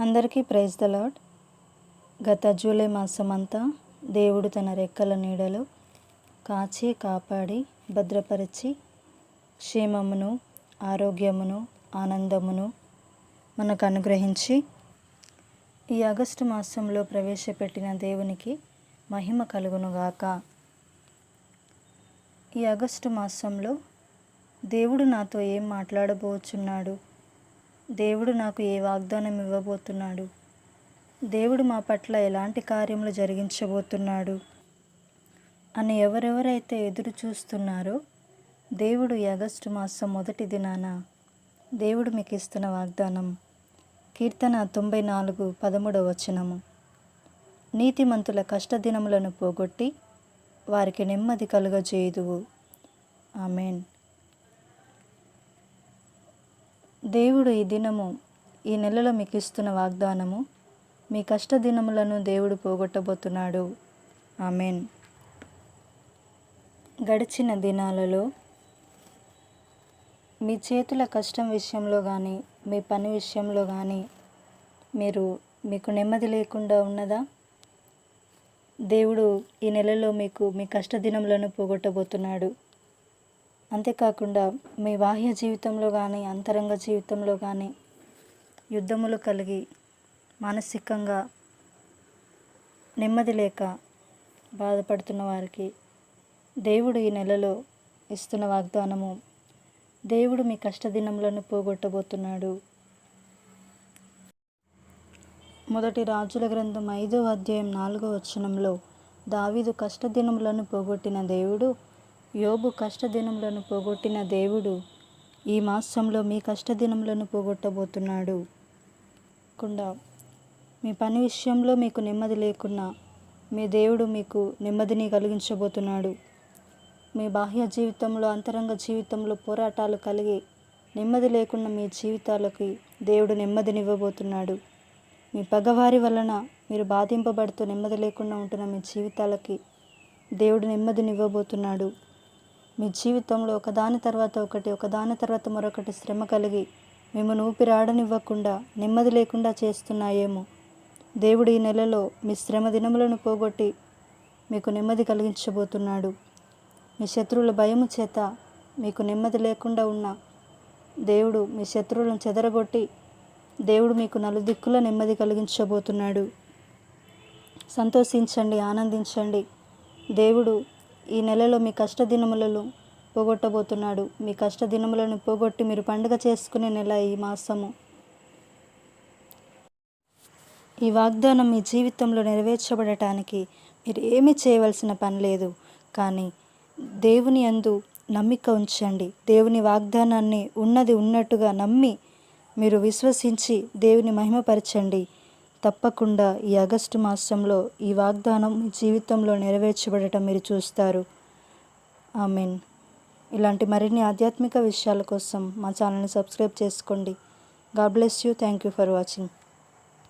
అందరికీ praise the Lord గత July మాసం అంతా దేవుడు తన రెక్కల నీడలో కాచి కాపాడి భద్రపరిచి క్షేమమును ఆరోగ్యమును ఆనందమును మనకు అనుగ్రహించి ఈ ఆగస్టు మాసంలో ప్రవేశపెట్టిన దేవునికి మహిమ కలుగునుగాక. ఈ ఆగస్టు మాసంలో దేవుడు నాతో ఏం మాట్లాడబోచున్నాడు? దేవుడు నాకు ఏ వాగ్దానం ఇవ్వబోతున్నాడు? దేవుడు మా పట్ల ఎలాంటి కార్యములు జరిగించబోతున్నాడు? అని ఎవరెవరైతే ఎదురు చూస్తున్నారో దేవుడు ఆగస్టు మాసం మొదటి దినాన దేవుడు మీకు ఇస్తున్న వాగ్దానం. కీర్తన తొంభై నాలుగు పదమూడవ వచనము. నీతిమంతుల కష్టదినములను పోగొట్టి వారికి నెమ్మది కలుగజేయుదువు. ఆమెన్. దేవుడు ఈ దినము ఈ నెలలో మీకు ఇస్తున్న వాగ్దానము మీ కష్ట దినములను దేవుడు పోగొట్టబోతున్నాడు. ఆమెన్. గడిచిన దినాలలో మీ చేతుల కష్టం విషయంలో కానీ మీ పని విషయంలో కానీ మీరు మీకు నెమ్మది లేకుండా ఉన్నదా? దేవుడు ఈ నెలలో మీకు మీ కష్ట దినములను పోగొట్టబోతున్నాడు. అంతేకాకుండా మీ బాహ్య జీవితంలో కానీ అంతరంగ జీవితంలో కానీ యుద్ధములు కలిగి మానసికంగా నెమ్మది లేక బాధపడుతున్న వారికి దేవుడు ఈ నెలలో ఇస్తున్న వాగ్దానము దేవుడు మీ కష్టదినములను పోగొట్టబోతున్నాడు. మొదటి రాజుల గ్రంథం ఐదో అధ్యాయం నాలుగో వచనంలో దావీదు కష్టదినములను పోగొట్టిన దేవుడు యోబు కష్టదినములను పోగొట్టిన దేవుడు ఈ మాసంలో మీ కష్టదినములను పోగొట్టబోతున్నాడు. కుండా మీ పని విషయంలో మీకు నెమ్మది లేకున్నా మీ దేవుడు మీకు నెమ్మదిని కలిగించబోతున్నాడు. మీ బాహ్య జీవితంలో అంతరంగ జీవితంలో పోరాటాలు కలిగి నెమ్మది లేకున్న మీ జీవితాలకి దేవుడు నెమ్మదినివ్వబోతున్నాడు. మీ పగవారి వలన మీరు బాధింపబడుతూ నెమ్మది లేకుండా ఉంటున్న మీ జీవితాలకి దేవుడు నెమ్మదినివ్వబోతున్నాడు. మీ జీవితంలో ఒకదాని తర్వాత ఒకటి ఒకదాని తర్వాత మరొకటి శ్రమ కలిగి మిమ్మల్ని ఊపిరాడనివ్వకుండా నెమ్మది లేకుండా చేస్తున్నాయేమో. దేవుడు ఈ నెలలో మీ శ్రమ దినములను పోగొట్టి మీకు నెమ్మది కలిగించబోతున్నాడు. మీ శత్రువుల భయము చేత మీకు నెమ్మది లేకుండా ఉన్న దేవుడు మీ శత్రువులను చెదరగొట్టి దేవుడు మీకు నలుదిక్కుల నెమ్మది కలిగించబోతున్నాడు. సంతోషించండి ఆనందించండి. దేవుడు ఈ నెలలో మీ కష్ట దినములలో పోగొట్టబోతున్నాడు. మీ కష్ట దినములను పోగొట్టి మీరు పండుగ చేసుకునే నెల ఈ మాసము. ఈ వాగ్దానం మీ జీవితంలో నెరవేర్చబడటానికి మీరు ఏమీ చేయవలసిన పని లేదు. కానీ దేవుని అందు నమ్మిక ఉంచండి. దేవుని వాగ్దానాన్ని ఉన్నది ఉన్నట్టుగా నమ్మి మీరు విశ్వసించి దేవుని మహిమపరచండి. తప్పకుండా ఈ ఆగస్టు మాసంలో ఈ వాగ్దానం మీ జీవితంలో నెరవేర్చబడటం మీరు చూస్తారు. ఐ మీన్ ఇలాంటి మరిన్ని ఆధ్యాత్మిక విషయాల కోసం మా ఛానల్ని సబ్స్క్రైబ్ చేసుకోండి. God bless you. Thank you for watching.